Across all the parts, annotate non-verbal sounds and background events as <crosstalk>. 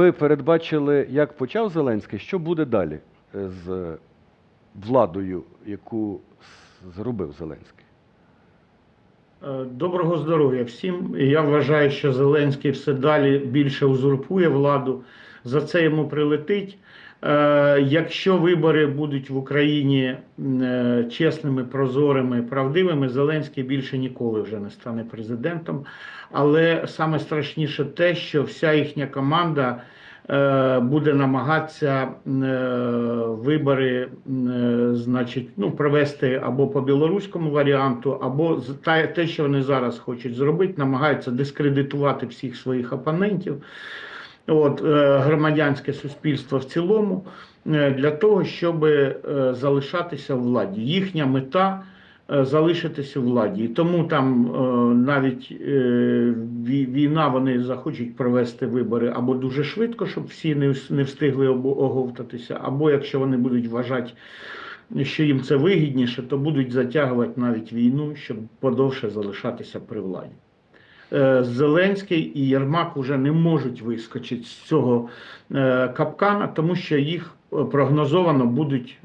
ви передбачили, як почав Зеленський, що буде далі е, з владою, яку зробив Зеленський? Е, Доброго здоров'я всім. Я вважаю, що Зеленський все далі більше узурпує владу. За це йому прилетить. Е, Якщо вибори будуть в Україні е, чесними, прозорими, правдивими, Зеленський більше ніколи вже не стане президентом. Але саме страшніше те, що вся їхня команда е, буде намагатися вибори значить, ну, провести або по білоруському варіанту, або те, що вони зараз хочуть зробити, намагаються дискредитувати всіх своїх опонентів. От, е, громадянське суспільство в цілому е, для того, щоб е, залишатися в владі. Їхня мета залишитися в владі. І тому там навіть війна вони захочуть провести вибори або дуже швидко, щоб всі не, встигли оговтатися, або якщо вони будуть вважати, що їм це вигідніше, то будуть затягувати навіть війну, щоб подовше залишатися при владі. Е, Зеленський і Єрмак вже не можуть вискочити з цього е, капкана, тому що їх е, прогнозовано будуть,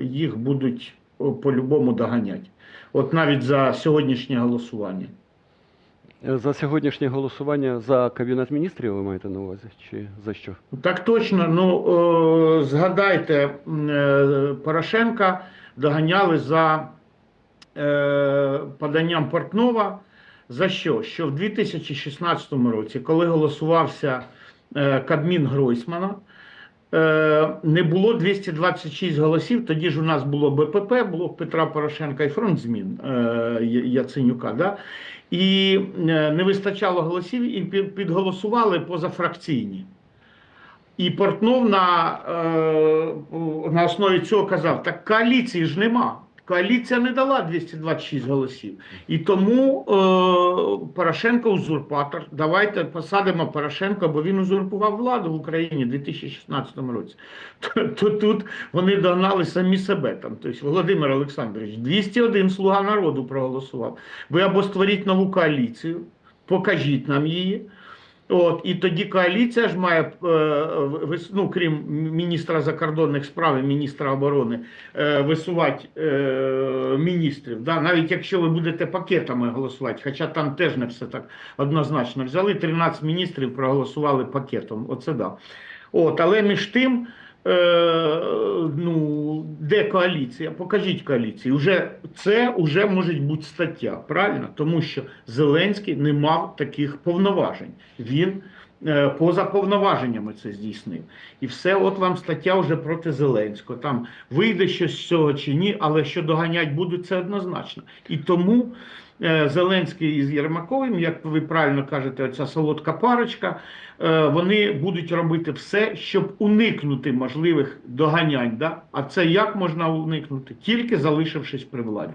їх будуть по-любому доганяти. От навіть за сьогоднішнє голосування. За сьогоднішнє голосування за Кабінет міністрів ви маєте на увазі? Чи за що? Так точно, ну згадайте, Порошенка доганяли за е, поданням Портнова. За що? Що в 2016 році, коли голосувався е, Кабмін Гройсмана, е, не було 226 голосів. Тоді ж у нас було БПП, було Петра Порошенка і фронт змін е, Яценюка. Да? І не вистачало голосів, і підголосували позафракційні. І Портнов на, на основі цього казав: так коаліції ж нема. Коаліція не дала 226 голосів. І тому е, Порошенко узурпатор. Давайте посадимо Порошенка, бо він узурпував владу в Україні у 2016 році. То, то тут вони догнали самі себе. Там. Тобто Володимир Олександрович, 201 слуга народу проголосував. Ви або створіть нову коаліцію, покажіть нам її. От, і тоді коаліція ж має, е, ну, крім міністра закордонних справ і міністра оборони, е, висувати е, міністрів. Да? Навіть якщо ви будете пакетами голосувати, хоча там теж не все так однозначно взяли, 13 міністрів проголосували пакетом. Оце да. От, але між тим, де коаліція? Покажіть коаліцію. Уже, це вже може бути стаття, правильно? Тому що Зеленський не мав таких повноважень. Він е, поза повноваженнями це здійснив. І все, от вам стаття вже проти Зеленського. Там вийде щось з цього чи ні, але що доганять будуть, це однозначно. І тому Зеленський із Єрмаковим, як ви правильно кажете, ця солодка парочка, е, вони будуть робити все, щоб уникнути можливих доганянь. Да? А це як можна уникнути? Тільки залишившись при владі.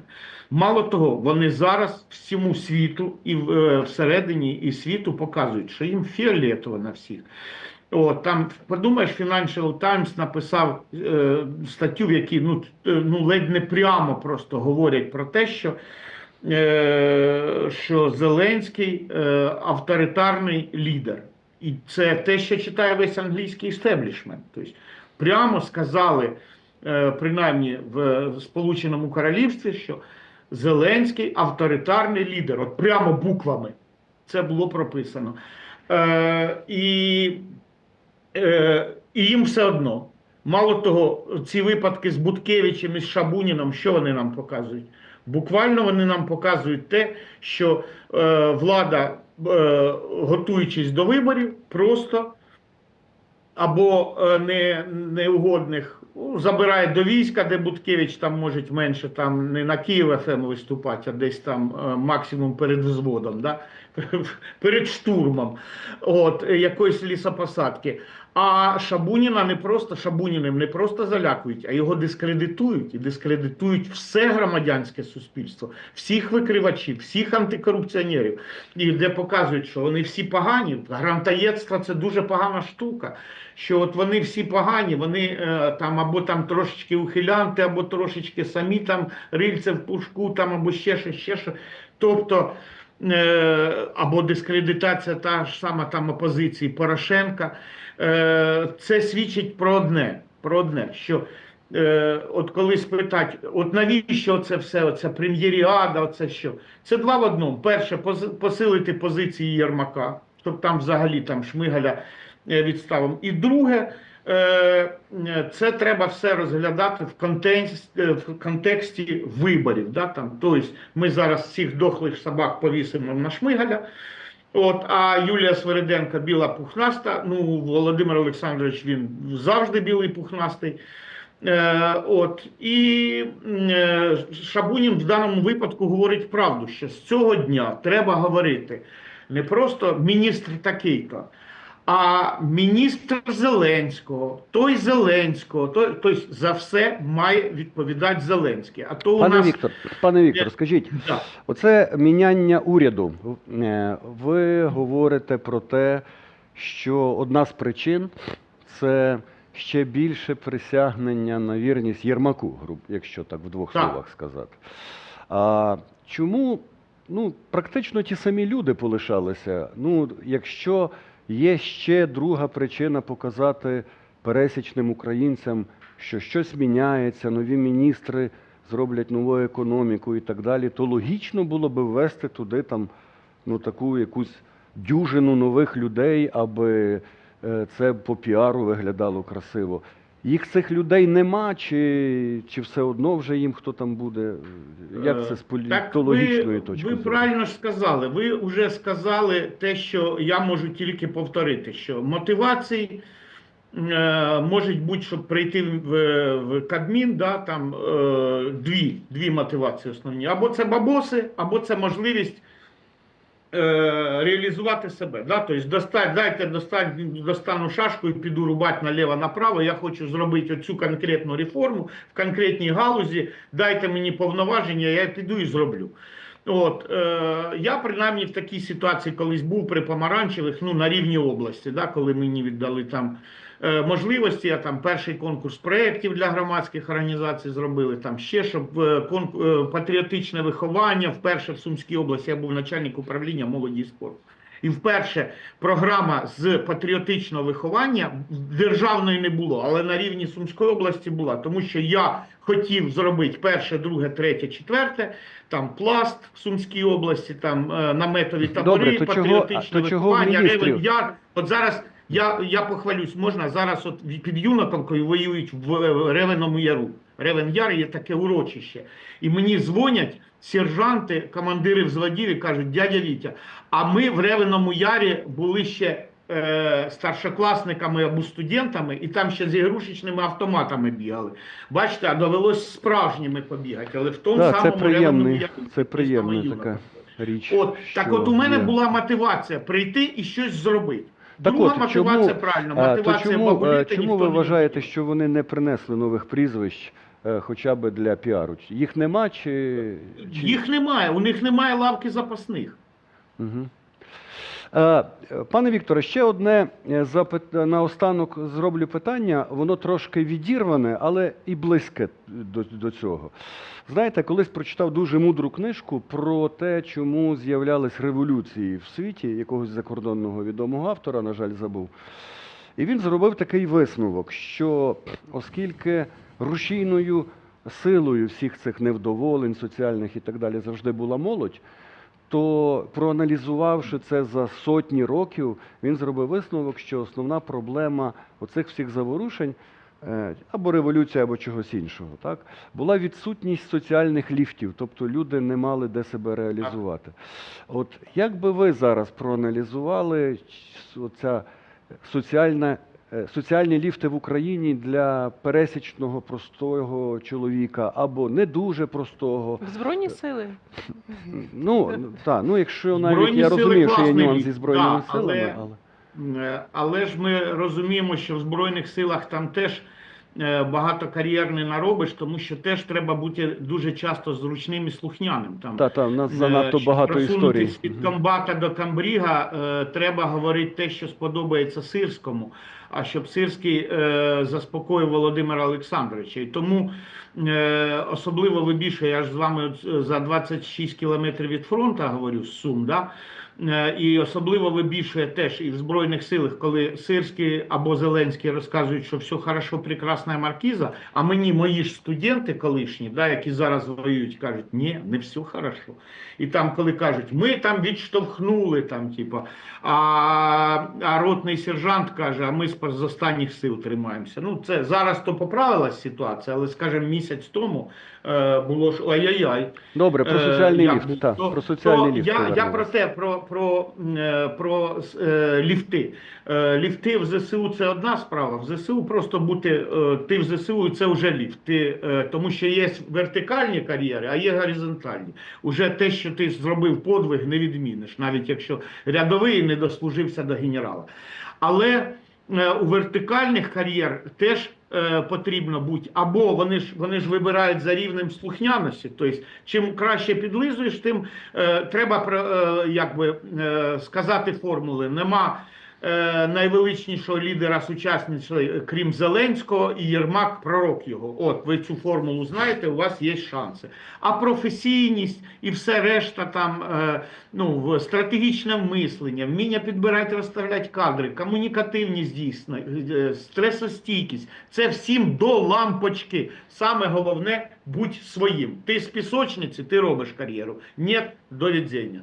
Мало того, вони зараз всьому світу і е, всередині і світу показують, що їм фіолетово на всіх. О, там подумаєш, Financial Times написав е, статтю, в якій ну, е, ну ледь не прямо просто говорять про те, що, е, що Зеленський е, авторитарний лідер. І це те, що читає весь англійський істеблішмент. Тобто прямо сказали, е, принаймні в Сполученому Королівстві, що Зеленський авторитарний лідер, от прямо буквами. Це було прописано. Е, і, е, і їм все одно. Мало того, ці випадки з Буткевичем і з Шабуніном, що вони нам показують? Буквально вони нам показують те, що е, влада, е, готуючись до виборів, просто або е, не, неугодних ну, забирає до війська, де Буткевич там може менше там не на Київ ФМ виступати, а десь там е, максимум перед взводом, да? <laughs> перед штурмом от, якоїсь лісопосадки. А Шабуніна не просто Шабуніним не просто залякують, а його дискредитують і дискредитують все громадянське суспільство, всіх викривачів, всіх антикорупціонерів, і де показують, що вони всі погані. Грантаєцтво це дуже погана штука. Що от вони всі погані, вони е, там або там трошечки ухилянти, або трошечки самі там рильце в пушку, там або ще що, ще що. Тобто або дискредитація та ж сама там опозиції Порошенка, е, це свідчить про одне, про одне, що е, от коли спитать, от навіщо це все, оце прем'єріада, оце що? Це два в одному. Перше, посилити позиції Єрмака, щоб там взагалі там Шмигаля е, відставимо. І друге, е, е, це треба все розглядати в контексті, в контексті виборів. Да, там. Тобто ми зараз цих дохлих собак повісимо на Шмигаля. От, а Юлія Свериденко біла пухнаста. Ну, Володимир Олександрович він завжди білий пухнастий. Е, от, і е, Шабунін в даному випадку говорить правду, що з цього дня треба говорити не просто міністр такий-то, а міністр Зеленського, той Зеленського, той, тобто за все має відповідати Зеленський. А то у Пане нас Віктор, пане Віктор, скажіть, Да. оце міняння уряду. Е, Ви говорите про те, що одна з причин це ще більше присягнення на вірність Єрмаку, якщо так в двох Так. словах сказати. А чому ну, практично ті самі люди полишалися? Ну, якщо є ще друга причина показати пересічним українцям, що щось міняється, нові міністри зроблять нову економіку і так далі, то логічно було би ввести туди там ну, таку якусь дюжину нових людей, аби е, це по піару виглядало красиво. Їх цих людей нема, чи, чи все одно вже їм хто там буде? Як це з Е, політологічної точки Ви правильно ж сказали. Ви вже сказали те, що я можу тільки повторити, що мотивації е, можуть бути, щоб прийти в, в Кабмін, да, там е, дві, дві мотивації основні. Або це бабоси, або це можливість реалізувати себе. Да? Тобто достать, дайте достать, достану шашку і піду рубати наліво-направо. Я хочу зробити оцю конкретну реформу в конкретній галузі. Дайте мені повноваження, я піду і зроблю. От, е, я принаймні в такій ситуації колись був при помаранчевих, ну на рівні області, да, коли мені віддали там е, можливості. Я там перший конкурс проєктів для громадських організацій зробили. Там ще щоб е, конку, е, патріотичне виховання. Вперше в Сумській області я був начальник управління молоді і спорту. І вперше програма з патріотичного виховання державної не було, але на рівні Сумської області була, тому що я хотів зробити перше, друге, третє, четверте, там пласт в Сумській області, там е, наметові табори, Добре, то чого- патріотичне а то виховання? Ревен Яр. От зараз я, я похвалюсь, можна зараз от під Юнаківкою воюють в е, Ревеному Яру. Ревен Яр є таке урочище. І мені дзвонять сержанти, командири взводів і кажуть, дядя Вітя, а ми в Ревеному Ярі були ще е, старшокласниками або студентами, і там ще з ігрушечними автоматами бігали. Бачите, а довелось справжніми побігати, але в тому Да, це самому Ревеному приємний, Яру. це приємна така річ. От так, от у мене є. була мотивація прийти і щось зробити. Так Друга от, мотивація чому, правильно, А, мотивація то чому, бабуліти е, чому ви вважаєте, що вони не принесли нових прізвищ, хоча б для піару? Їх нема чи. чи... їх немає? У них немає лавки запасних. Угу. Е, Пане Вікторе, ще одне е, запит наостанок зроблю питання. Воно трошки відірване, але і близьке до, до цього. Знаєте, колись прочитав дуже мудру книжку про те, чому з'являлись революції в світі якогось закордонного відомого автора, на жаль, забув. І він зробив такий висновок, що оскільки рушійною силою всіх цих невдоволень, соціальних і так далі завжди була молодь, то проаналізувавши це за сотні років, він зробив висновок, що основна проблема оцих всіх заворушень е, або революція, або чогось іншого, так, була відсутність соціальних ліфтів, тобто люди не мали де себе реалізувати. От як би ви зараз проаналізували оця соціальна, е, соціальні ліфти в Україні для пересічного простого чоловіка або не дуже простого? В Збройні сили. Ну, та, ну якщо навіть Збройні я сили розумію, що є класний нюанс зі збройними да, силами, але- але. Е, Але ж ми розуміємо, що в Збройних силах там теж багато кар'єр не наробиш, тому що теж треба бути дуже часто зручним і слухняним. Там, Та, та, в нас е, занадто багато історій. від комбата до камбріга, е, треба говорити те, що сподобається сирському. а щоб Сирський е, заспокоїв Володимира Олександровича. І тому е, особливо вибільше, я ж з вами е, за 26 кілометрів від фронту говорю Сум, да? Е, І особливо вибільшує теж і в Збройних силах, коли Сирський або Зеленський розказують, що все хорошо, прекрасна маркіза, а мені мої ж студенти колишні, да, які зараз воюють, кажуть, ні, не все хорошо. І там, коли кажуть, ми там відштовхнули, там, типу, а, а ротний сержант каже, а ми з останніх сил тримаємося. Ну, це зараз то поправилась ситуація, але, скажімо, місяць тому е, було ж ой-яй-яй. Добре, про Е, соціальний як ліфт. то- про соціальний то ліфт. Я, я про те, про, про, е, про е, ліфти. Е, Ліфти в ЗСУ це одна справа. В ЗСУ просто бути ти в ЗСУ це вже ліфт. Ти, тому що є вертикальні кар'єри, а є горизонтальні. Уже те, що ти зробив подвиг, не відміниш, навіть якщо рядовий не дослужився до генерала. Але у вертикальних кар'єр теж е, потрібно бути, або вони ж вони ж вибирають за рівнем слухняності. Тобто, чим краще підлизуєш, тим е, треба е, якби, е, сказати формули. Нема е, найвеличнішого лідера сучасниці, крім Зеленського, і Єрмак пророк його. От ви цю формулу знаєте, у вас є шанси. А професійність і все решта там е, ну, стратегічне мислення, вміння підбирати, розставляти кадри, комунікативність дійсно, е, стресостійкість це всім до лампочки. Саме головне будь своїм. Ти з пісочниці, ти робиш кар'єру. Ні, до відзення.